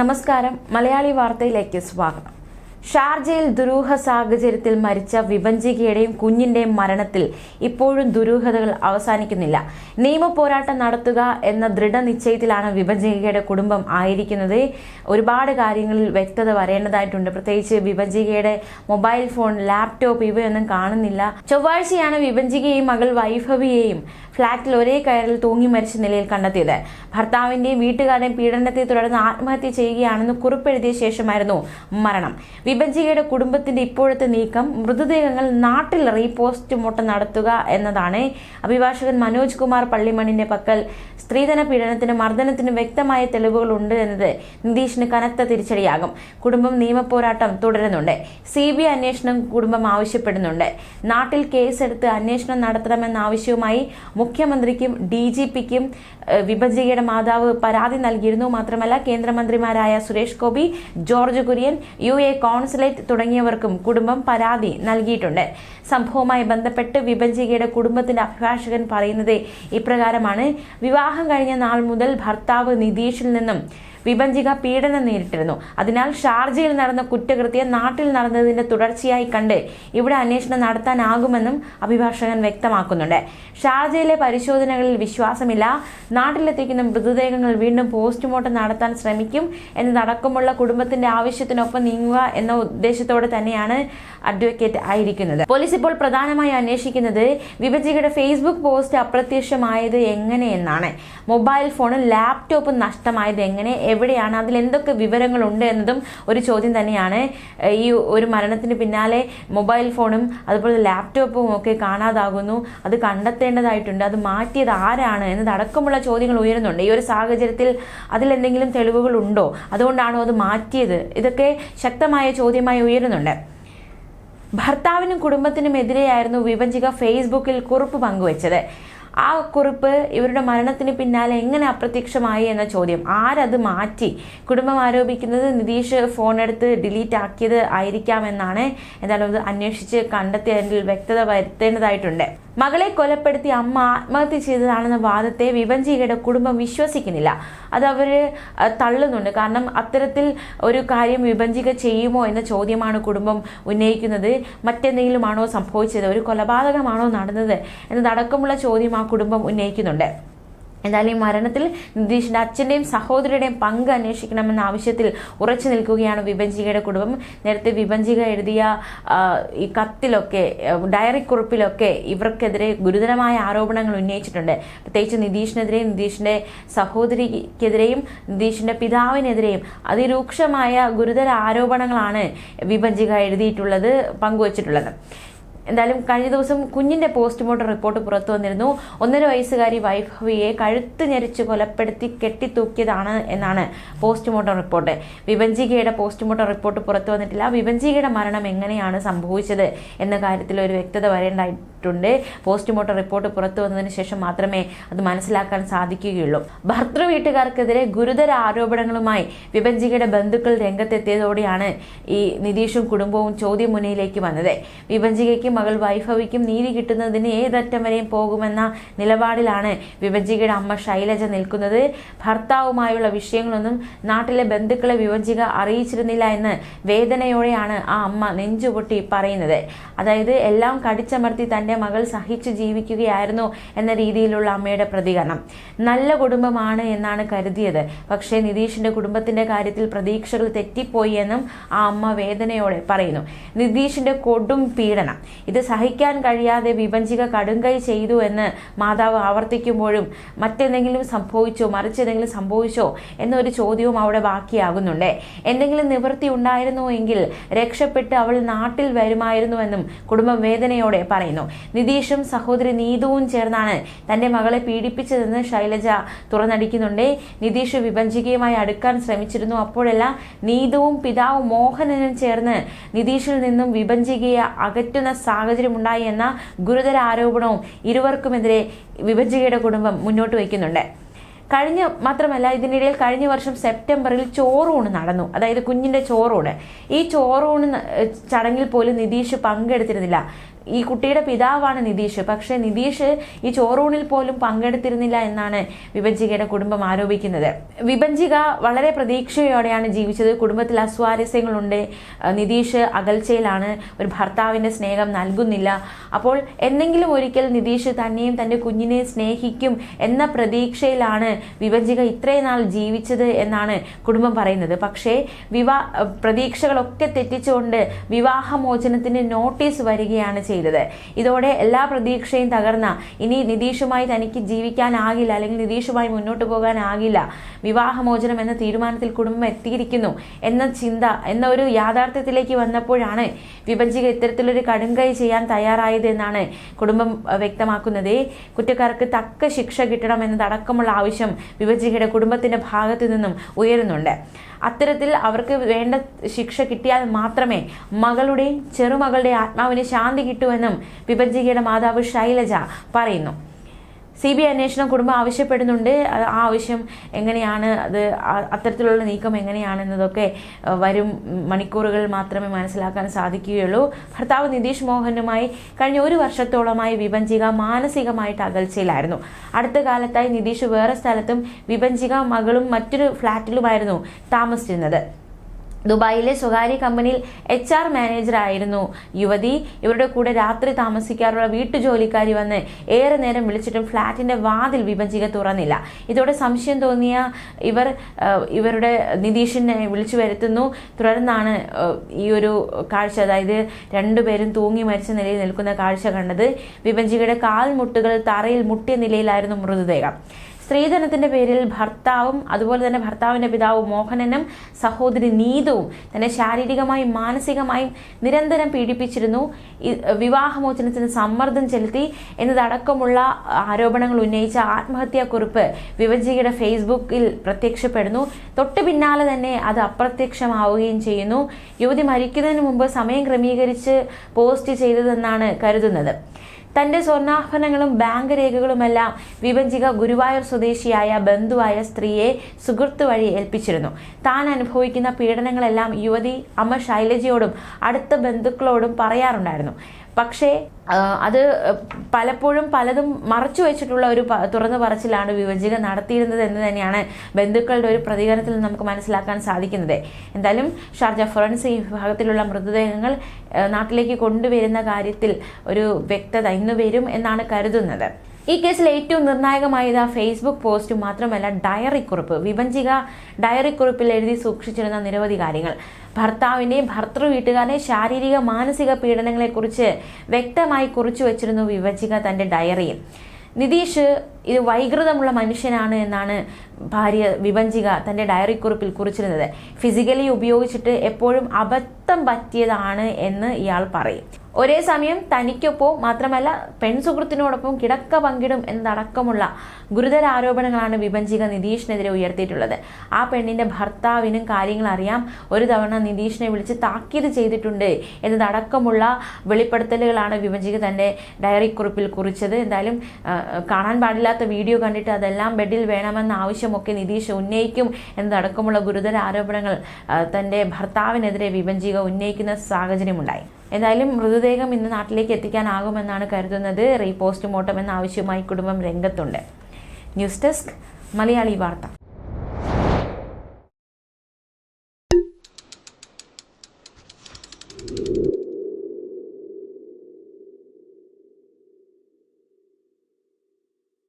നമസ്കാരം. മലയാളി വാർത്തയിലേക്ക് സ്വാഗതം. ഷാർജയിൽ ദുരൂഹ സാഹചര്യത്തിൽ മരിച്ച വിഭജികയുടെയും കുഞ്ഞിന്റെയും മരണത്തിൽ ഇപ്പോഴും ദുരൂഹതകൾ അവസാനിക്കുന്നില്ല. നിയമ പോരാട്ടം നടത്തുക എന്ന ദൃഢനിശ്ചയത്തിലാണ് വിഭജികയുടെ കുടുംബം ആയിരിക്കുന്നത്. ഒരുപാട് കാര്യങ്ങളിൽ വ്യക്തത വരേണ്ടതായിട്ടുണ്ട്. പ്രത്യേകിച്ച് വിഭജികയുടെ മൊബൈൽ ഫോൺ ലാപ്ടോപ്പ് ഇവയൊന്നും കാണുന്നില്ല. ചൊവ്വാഴ്ചയാണ് വിഭജികയെയും മകൾ വൈഭവിയെയും ഫ്ളാറ്റിൽ ഒരേ കയറിൽ തൂങ്ങി മരിച്ച നിലയിൽ കണ്ടെത്തിയത്. ഭർത്താവിന്റെയും വീട്ടുകാരുടെയും പീഡനത്തെ തുടർന്ന് ആത്മഹത്യ ചെയ്യുകയാണെന്ന് കുറിപ്പെഴുതിയ ശേഷമായിരുന്നു മരണം. വിഭജികയുടെ കുടുംബത്തിന്റെ ഇപ്പോഴത്തെ നീക്കം മൃതദേഹങ്ങൾ നാട്ടിൽ റീപോസ്റ്റ്മോർട്ടം നടത്തുക എന്നതാണ്. അഭിഭാഷകൻ മനോജ് കുമാർ പള്ളിമണിന്റെ പക്കൽ സ്ത്രീധന പീഡനത്തിനും മർദ്ദനത്തിനും വ്യക്തമായ തെളിവുകൾ ഉണ്ട് എന്നത് നിതീഷിന് കനത്ത തിരിച്ചടിയാകും. കുടുംബം നിയമപോരാട്ടം തുടരുന്നുണ്ട്. സി ബി അന്വേഷണം കുടുംബം ആവശ്യപ്പെടുന്നുണ്ട്. നാട്ടിൽ കേസെടുത്ത് അന്വേഷണം നടത്തണമെന്ന ആവശ്യവുമായി മുഖ്യമന്ത്രിക്കും ഡി ജി പിക്കും വിഭജികയുടെ മാതാവ് പരാതി നൽകിയിരുന്നു. മാത്രമല്ല കേന്ദ്രമന്ത്രിമാരായ Suresh Gopi George Kurian U A consulate തുടങ്ങിയവർക്കും കുടുംബം പരാതി നൽകിയിട്ടുണ്ട്. സംഭവവുമായി ബന്ധപ്പെട്ട് വിഭജികയുടെ കുടുംബത്തിന്റെ അഭിഭാഷകൻ പറയുന്നത് ഇപ്രകാരമാണ്. വിവാഹം കഴിഞ്ഞ നാൾ മുതൽ ഭർത്താവ് നിതീഷിൽ നിന്നും വിഭജിക പീഡനം നേരിട്ടിരുന്നു. അതിനാൽ ഷാർജയിൽ നടന്ന കുറ്റകൃത്യം നാട്ടിൽ നടന്നതിന്റെ തുടർച്ചയായി കണ്ട് ഇവിടെ അന്വേഷണം നടത്താനാകുമെന്നും അഭിഭാഷകൻ വ്യക്തമാക്കുന്നുണ്ട്. ഷാർജയിലെ പരിശോധനകളിൽ വിശ്വാസമില്ല. നാട്ടിലെത്തിക്കുന്ന മൃതദേഹങ്ങൾ വീണ്ടും പോസ്റ്റ്മോർട്ടം നടത്താൻ ശ്രമിക്കും എന്നതടക്കമുള്ള കുടുംബത്തിന്റെ ആവശ്യത്തിനൊപ്പം നീങ്ങുക എന്ന ഉദ്ദേശത്തോടെ തന്നെയാണ് അഡ്വക്കേറ്റ് ആയിരിക്കുന്നത്. പോലീസ് ഇപ്പോൾ പ്രധാനമായും അന്വേഷിക്കുന്നത് വിഭജികയുടെ ഫേസ്ബുക്ക് പോസ്റ്റ് അപ്രത്യക്ഷമായത് എങ്ങനെയെന്നാണ്. മൊബൈൽ ഫോണും ലാപ്ടോപ്പും നഷ്ടമായത് എങ്ങനെ? എവിടെയാണ് അതിൽ എന്തൊക്കെ വിവരങ്ങളുണ്ട് എന്നതും ഒരു ചോദ്യം തന്നെയാണ്. ഈ ഒരു മരണത്തിന് പിന്നാലെ മൊബൈൽ ഫോണും അതുപോലെ ലാപ്ടോപ്പും ഒക്കെ കാണാതാകുന്നു. അത് കണ്ടെത്തേണ്ടതായിട്ടുണ്ട്. അത് മാറ്റിയത് ആരാണ് എന്നതടക്കമുള്ള ചോദ്യങ്ങൾ ഉയരുന്നുണ്ട്. ഈ ഒരു സാഹചര്യത്തിൽ അതിലെന്തെങ്കിലും തെളിവുകൾ ഉണ്ടോ? അതുകൊണ്ടാണോ അത് മാറ്റിയത്? ഇതൊക്കെ ശക്തമായ ചോദ്യമായി ഉയരുന്നുണ്ട്. ഭർത്താവിനും കുടുംബത്തിനും എതിരെയായിരുന്നു വിഭജിക ഫേസ്ബുക്കിൽ കുറിപ്പ് പങ്കുവച്ചത്. ആ കുറിപ്പ് ഇവരുടെ മരണത്തിന് പിന്നാലെ എങ്ങനെ അപ്രത്യക്ഷമായി എന്ന ചോദ്യം. ആരത് മാറ്റി? കുടുംബം ആരോപിക്കുന്നത് നിതീഷ് ഫോൺ എടുത്ത് ഡിലീറ്റ് ആക്കിയത് ആയിരിക്കാമെന്നാണ്. എന്തായാലും അത് അന്വേഷിച്ച് കണ്ടെത്തി അതിൽ വ്യക്തത വരുത്തേണ്ടതായിട്ടുണ്ട്. മകളെ കൊലപ്പെടുത്തി അമ്മ ആത്മഹത്യ ചെയ്തതാണെന്ന വാദത്തെ വിവഞ്ചികയുടെ കുടുംബം വിശ്വസിക്കുന്നില്ല. അത് അവർ തള്ളുന്നുണ്ട്. കാരണം അത്തരത്തിൽ ഒരു കാര്യം വിഭജിക ചെയ്യുമോ എന്ന ചോദ്യമാണ് കുടുംബം ഉന്നയിക്കുന്നത്. മറ്റെന്തെങ്കിലുമാണോ സംഭവിച്ചത്? ഒരു കൊലപാതകമാണോ നടന്നത്? എന്നതടക്കമുള്ള ചോദ്യം ആ കുടുംബം ഉന്നയിക്കുന്നുണ്ട്. എന്നാൽ ഈ മരണത്തിൽ നിതീഷിന്റെ അച്ഛന്റെയും സഹോദരിയുടെയും പങ്ക് അന്വേഷിക്കണമെന്ന ആവശ്യത്തിൽ ഉറച്ചു നിൽക്കുകയാണ് വിഭജികയുടെ കുടുംബം. നേരത്തെ വിഭജിക എഴുതിയ ഈ കത്തിലൊക്കെ ഡയറി കുറിപ്പിലൊക്കെ ഇവർക്കെതിരെ ഗുരുതരമായ ആരോപണങ്ങൾ ഉന്നയിച്ചിട്ടുണ്ട്. പ്രത്യേകിച്ച് നിതീഷിനെതിരെയും നിതീഷിന്റെ സഹോദരിക്കെതിരെയും നിതീഷിന്റെ പിതാവിനെതിരെയും അതിരൂക്ഷമായ ഗുരുതര ആരോപണങ്ങളാണ് വിഭജിക എഴുതിയിട്ടുള്ളത് പങ്കുവച്ചിട്ടുള്ളത്. എന്തായാലും കഴിഞ്ഞ ദിവസം കുഞ്ഞിന്റെ പോസ്റ്റ്മോർട്ടം റിപ്പോർട്ട് പുറത്തു വന്നിരുന്നു. ഒന്നര വയസ്സുകാരി വൈഭവിയെ കഴുത്ത് ഞെരിച്ച് കൊലപ്പെടുത്തി കെട്ടിത്തൂക്കിയതാണ് എന്നാണ് പോസ്റ്റ്മോർട്ടം റിപ്പോർട്ട്. വിവഞ്ചികയുടെ പോസ്റ്റ്മോർട്ടം റിപ്പോർട്ട് പുറത്തു വന്നിട്ടില്ല. വിവഞ്ചികയുടെ മരണം എങ്ങനെയാണ് സംഭവിച്ചത് എന്ന കാര്യത്തിൽ ഒരു വ്യക്തത വരേണ്ടതായിട്ടുണ്ട് പോസ്റ്റ്മോർട്ടം റിപ്പോർട്ട് പുറത്തു വന്നതിന് ശേഷം മാത്രമേ അത് മനസ്സിലാക്കാൻ സാധിക്കുകയുള്ളൂ. ഭർത്തൃ വീട്ടുകാർക്കെതിരെ ഗുരുതര ആരോപണങ്ങളുമായി വിഭജികയുടെ ബന്ധുക്കൾ രംഗത്തെത്തിയതോടെയാണ് ഈ നിതീഷും കുടുംബവും ചോദ്യം മുന്നിലേക്ക് വന്നത്. വിഭജികയ്ക്ക് മകൾ വൈഭവിക്കും നീതി കിട്ടുന്നതിന് ഏതറ്റം വരെയും പോകുമെന്ന നിലപാടിലാണ് വിഭജികയുടെ അമ്മ ശൈലജ നിൽക്കുന്നത്. ഭർത്താവുമായുള്ള വിഷയങ്ങളൊന്നും നാട്ടിലെ ബന്ധുക്കളെ വിഭജിക അറിയിച്ചിരുന്നില്ല എന്ന് വേദനയോടെയാണ് ആ അമ്മ നെഞ്ചുപൊട്ടി പറയുന്നത്. അതായത് എല്ലാം കടിച്ചമർത്തി തന്റെ മകൾ സഹിച്ചു ജീവിക്കുകയായിരുന്നു എന്ന രീതിയിലുള്ള അമ്മയുടെ പ്രതികരണം. നല്ല കുടുംബമാണ് എന്നാണ് കരുതിയത്. പക്ഷേ നിതീഷിന്റെ കുടുംബത്തിന്റെ കാര്യത്തിൽ പ്രതീക്ഷകൾ തെറ്റിപ്പോയി എന്നും ആ അമ്മ വേദനയോടെ പറയുന്നു. നിതീഷിന്റെ കൊടും പീഡനം. ഇത് സഹിക്കാൻ കഴിയാതെ വിഭജിക കടുങ്കൈ ചെയ്തു എന്ന് മാതാവ് ആവർത്തിക്കുമ്പോഴും മറ്റെന്തെങ്കിലും സംഭവിച്ചോ മറിച്ചെന്തെങ്കിലും സംഭവിച്ചോ എന്നൊരു ചോദ്യവും അവിടെ ബാക്കിയാകുന്നുണ്ട്. എന്തെങ്കിലും നിവൃത്തി ഉണ്ടായിരുന്നോ എങ്കിൽ രക്ഷപ്പെട്ട് അവൾ നാട്ടിൽ വരുമായിരുന്നുവെന്നും കുടുംബം വേദനയോടെ പറയുന്നു. നിതീഷും സഹോദരി നീതുവും ചേർന്നാണ് തന്റെ മകളെ പീഡിപ്പിച്ചതെന്ന് ശൈലജ തുറന്നടിക്കുന്നുണ്ട്. നിതീഷ് വിഭജികയുമായി അടുക്കാൻ ശ്രമിച്ചിരുന്നു. അപ്പോഴെല്ലാം നീതുവും പിതാവും മോഹനനും ചേർന്ന് നിതീഷിൽ നിന്നും വിഭജികയെ അകറ്റുന്ന സാഹചര്യമുണ്ടായി എന്ന ഗുരുതര ആരോപണവും ഇരുവർക്കുമെതിരെ വിഭജികയുടെ കുടുംബം മുന്നോട്ട് വയ്ക്കുന്നുണ്ട്. കഴിഞ്ഞ മാത്രമല്ല ഇതിനിടയിൽ കഴിഞ്ഞ വർഷം സെപ്റ്റംബറിൽ ചോറൂണ് നടന്നു. അതായത് കുഞ്ഞിന്റെ ചോറൂണ്. ഈ ചോറൂണ് ചടങ്ങിൽ പോലും നിതീഷ് പങ്കെടുത്തിരുന്നില്ല. ഈ കുട്ടിയുടെ പിതാവാണ് നിതീഷ്. പക്ഷേ നിതീഷ് ഈ ചോറൂണിൽ പോലും പങ്കെടുത്തിരുന്നില്ല എന്നാണ് വിഭജികയുടെ കുടുംബം ആരോപിക്കുന്നത്. വിഭജിക വളരെ പ്രതീക്ഷയോടെയാണ് ജീവിച്ചത്. കുടുംബത്തിൽ അസ്വാരസ്യങ്ങളുണ്ട്. നിതീഷ് അകൽച്ചയിലാണ്. ഒരു ഭർത്താവിന്റെ സ്നേഹം നൽകുന്നില്ല. അപ്പോൾ എന്തെങ്കിലും ഒരിക്കൽ നിതീഷ് തന്നെയും തന്റെ കുഞ്ഞിനെ സ്നേഹിക്കും എന്ന പ്രതീക്ഷയിലാണ് വിഭജിക ഇത്രയും നാൾ ജീവിച്ചത് എന്നാണ് കുടുംബം പറയുന്നത്. പക്ഷേ വിവാ പ്രതീക്ഷകളൊക്കെ തെറ്റിച്ചുകൊണ്ട് വിവാഹമോചനത്തിന് നോട്ടീസ് വരികയാണ് ചെയ്തത്. ഇതോടെ എല്ലാ പ്രതീക്ഷയും തകർന്ന ഇനി നിതീഷുമായി തനിക്ക് ജീവിക്കാനാകില്ല അല്ലെങ്കിൽ നിതീഷുമായി മുന്നോട്ട് പോകാനാകില്ല വിവാഹമോചനം എന്ന തീരുമാനത്തിൽ കുടുംബം എത്തിയിരിക്കുന്നു എന്ന ചിന്ത എന്ന ഒരു യാഥാർത്ഥ്യത്തിലേക്ക് വന്നപ്പോഴാണ് വിഭജിക ഇത്തരത്തിലൊരു കടുങ്കൈ ചെയ്യാൻ തയ്യാറായത് എന്നാണ് കുടുംബം വ്യക്തമാക്കുന്നത്. കുറ്റക്കാർക്ക് തക്ക ശിക്ഷ കിട്ടണം എന്നതടക്കമുള്ള ആവശ്യം വിഭജികയുടെ കുടുംബത്തിന്റെ ഭാഗത്തു നിന്നും ഉയരുന്നുണ്ട്. അത്തരത്തിൽ അവർക്ക് വേണ്ട ശിക്ഷ കിട്ടിയാൽ മാത്രമേ മകളുടെയും ചെറുമകളുടെയും ആത്മാവിന് ശാന്തി കിട്ടുമെന്നും വിഭജികയുടെ മാതാവ് ശൈലജ പറയുന്നു. സി ബി ഐ അന്വേഷണം കുടുംബം ആവശ്യപ്പെടുന്നുണ്ട്. ആ ആവശ്യം എങ്ങനെയാണ്? അത് അത്തരത്തിലുള്ള നീക്കം എങ്ങനെയാണെന്നതൊക്കെ വരും മണിക്കൂറുകൾ മാത്രമേ മനസ്സിലാക്കാൻ സാധിക്കുകയുള്ളൂ. ഭർത്താവ് നിതീഷ് മോഹനുമായി കഴിഞ്ഞ ഒരു വർഷത്തോളമായി വിഭജിക മാനസികമായിട്ട് അകൽച്ചയിലായിരുന്നു. അടുത്ത കാലത്തായി നിതീഷ് വേറെ സ്ഥലത്തും വിഭജിക മകളും മറ്റൊരു ഫ്ലാറ്റിലുമായിരുന്നു താമസിച്ചിരുന്നത്. ദുബായിലെ സ്വകാര്യ കമ്പനിയിൽ എച്ച് ആർ മാനേജറായിരുന്നു യുവതി ഇവരുടെ കൂടെ രാത്രി താമസിക്കാറുള്ള വീട്ടുജോലിക്കാരി വന്ന് ഏറെ നേരം വിളിച്ചിട്ടും ഫ്ളാറ്റിന്റെ വാതിൽ വിഭജിക തുറന്നില്ല. ഇതോടെ സംശയം തോന്നിയ ഇവർ ഇവരുടെ നിതീഷിനെ വിളിച്ചു വരുത്തുന്നു. തുടർന്നാണ് ഈ ഒരു കാഴ്ച അതായത് രണ്ടുപേരും തൂങ്ങി മരിച്ച നിലയിൽ നിൽക്കുന്ന കാഴ്ച കണ്ടത്. വിഭജികയുടെ കാൽമുട്ടുകൾ തറയിൽ മുട്ടിയ നിലയിലായിരുന്നു മൃതദേഹം. സ്ത്രീധനത്തിന്റെ പേരിൽ ഭർത്താവും അതുപോലെ തന്നെ ഭർത്താവിന്റെ പിതാവ് മോഹനനും സഹോദരി നീതുവും തന്നെ ശാരീരികമായും മാനസികമായും നിരന്തരം പീഡിപ്പിച്ചിരുന്നു. വിവാഹമോചനത്തിന് സമ്മർദ്ദം ചെലുത്തി എന്നതടക്കമുള്ള ആരോപണങ്ങൾ ഉന്നയിച്ച ആത്മഹത്യാക്കുറിപ്പ് വിവജിയുടെ ഫേസ്ബുക്കിൽ പ്രത്യക്ഷപ്പെടുന്നു. തൊട്ടു പിന്നാലെ തന്നെ അത് അപ്രത്യക്ഷമാവുകയും ചെയ്യുന്നു. യുവതി മരിക്കുന്നതിന് മുമ്പ് സമയം ക്രമീകരിച്ച് പോസ്റ്റ് ചെയ്തതെന്നാണ് കരുതുന്നത്. തന്റെ സ്വർണാഭരണങ്ങളും ബാങ്ക് രേഖകളുമെല്ലാം വിഭജിക ഗുരുവായൂർ സ്വദേശിയായ ബന്ധുവായ സ്ത്രീയെ സുഹൃത്ത് വഴി ഏൽപ്പിച്ചിരുന്നു. താൻ അനുഭവിക്കുന്ന പീഡനങ്ങളെല്ലാം യുവതി അമ്മ ശൈലജയോടും അടുത്ത ബന്ധുക്കളോടും പറയാറുണ്ടായിരുന്നു. പക്ഷേ അത് പലപ്പോഴും പലതും മറച്ചു വെച്ചിട്ടുള്ള ഒരു തുറന്നു പറച്ചിലാണ് വിഭജിക നടത്തിയിരുന്നത് എന്ന് തന്നെയാണ് ബന്ധുക്കളുടെ ഒരു പ്രതികരണത്തിൽ നമുക്ക് മനസ്സിലാക്കാൻ സാധിക്കുന്നത്. എന്തായാലും ഷാർജ ഫോറൻസിക് വിഭാഗത്തിലുള്ള മൃതദേഹങ്ങൾ നാട്ടിലേക്ക് കൊണ്ടുവരുന്ന കാര്യത്തിൽ ഒരു വ്യക്തത ഇന്ന് വരും എന്നാണ് കരുതുന്നത്. ഈ കേസിൽ ഏറ്റവും നിർണായകമായത് ആ ഫേസ്ബുക്ക് പോസ്റ്റ് മാത്രമല്ല ഡയറി കുറിപ്പ് വിഭജിക ഡയറി കുറിപ്പിൽ എഴുതി സൂക്ഷിച്ചിരുന്ന നിരവധി കാര്യങ്ങൾ. ഭർത്താവിന്റെയും ഭർത്തൃ വീട്ടുകാരുടെ ശാരീരിക മാനസിക പീഡനങ്ങളെക്കുറിച്ച് വ്യക്തമായി കുറിച്ചു വച്ചിരുന്നു വിഭജിക തന്റെ ഡയറിയിൽ നിതീഷ് ഇത് വൈകൃതമുള്ള മനുഷ്യനാണ് എന്നാണ് ഭാര്യ വിഭഞ്ചിക തന്റെ ഡയറി കുറിപ്പിൽ കുറിച്ചിരുന്നത്. ഫിസിക്കലി ഉപയോഗിച്ചിട്ട് എപ്പോഴും അബദ്ധം പറ്റിയതാണ് എന്ന് ഇയാൾ പറയും. ഒരേ സമയം തനിക്കൊപ്പം മാത്രമല്ല പെൺസുഹൃത്തിനോടൊപ്പം കിടക്ക പങ്കിടും എന്നതടക്കമുള്ള ഗുരുതര ആരോപണങ്ങളാണ് വിഭജിക നിതീഷിനെതിരെ ഉയർത്തിയിട്ടുള്ളത്. ആ പെണ്ണിന്റെ ഭർത്താവിനും കാര്യങ്ങൾ അറിയാം. ഒരു തവണ നിതീഷിനെ വിളിച്ച് താക്കീത് ചെയ്തിട്ടുണ്ട് എന്നതടക്കമുള്ള വെളിപ്പെടുത്തലുകളാണ് വിഭജിക തന്റെ ഡയറി കുറിപ്പിൽ കുറിച്ചത്. എന്തായാലും കാണാൻ പാടില്ലാത്ത വീഡിയോ കണ്ടിട്ട് അതെല്ലാം ബെഡിൽ വേണമെന്ന ആവശ്യമൊക്കെ നിതീഷ് ഉന്നയിക്കും എന്നതടക്കമുള്ള ഗുരുതര ആരോപണങ്ങൾ തന്റെ ഭർത്താവിനെതിരെ വിഭജിക ഉന്നയിക്കുന്ന സാഹചര്യമുണ്ടായി. എന്തായാലും മൃതദേഹം ഇന്ന് നാട്ടിലേക്ക് എത്തിക്കാനാകുമെന്നാണ് കരുതുന്നത്. റീപോസ്റ്റ്മോർട്ടം എന്ന ആവശ്യവുമായി കുടുംബം രംഗത്തുണ്ട്. ന്യൂസ് ഡെസ്ക് മലയാളി വാർത്ത.